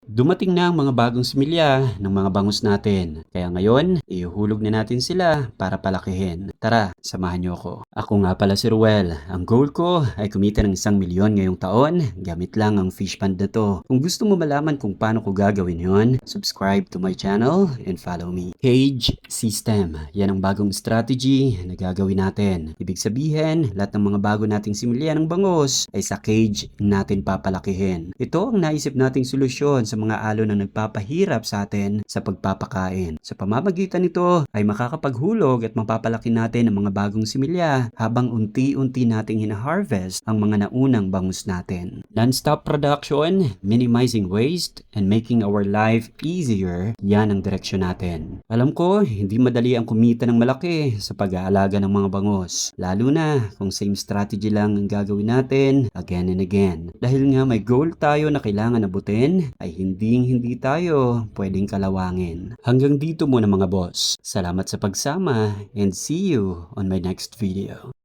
Dumating na ang mga bagong similya ng mga bangus natin. Kaya ngayon, ihuhulog na natin sila para palakihin. Tara, samahan niyo ako. Ako nga pala si Ruel. Ang goal ko ay kumita ng isang milyon ngayong taon gamit lang ang fish pond na to. Kung gusto mo malaman kung paano ko gagawin yon, subscribe to my channel and follow me. Cage system. Yan ang bagong strategy na gagawin natin. Ibig sabihin, lahat ng mga bago nating similya ng bangus ay sa cage natin papalakihin. Ito ang naisip nating solusyon sa mga alon na nagpapahirap sa atin sa pagpapakain. Sa pamamagitan nito ay makakapaghulog at mapapalaki natin ang mga bagong similya habang unti-unti nating hina-harvest ang mga naunang bangus natin. Non-stop production, minimizing waste, and making our life easier, yan ang direksyon natin. Alam ko, hindi madali ang kumita ng malaki sa pag-aalaga ng mga bangus. Lalo na kung same strategy lang ang gagawin natin again and again. Dahil nga may goal tayo na kailangan abutin, ay hindi hindi tayo pwedeng kalawangin. Hanggang dito muna mga boss. Salamat sa pagsama and see you on my next video.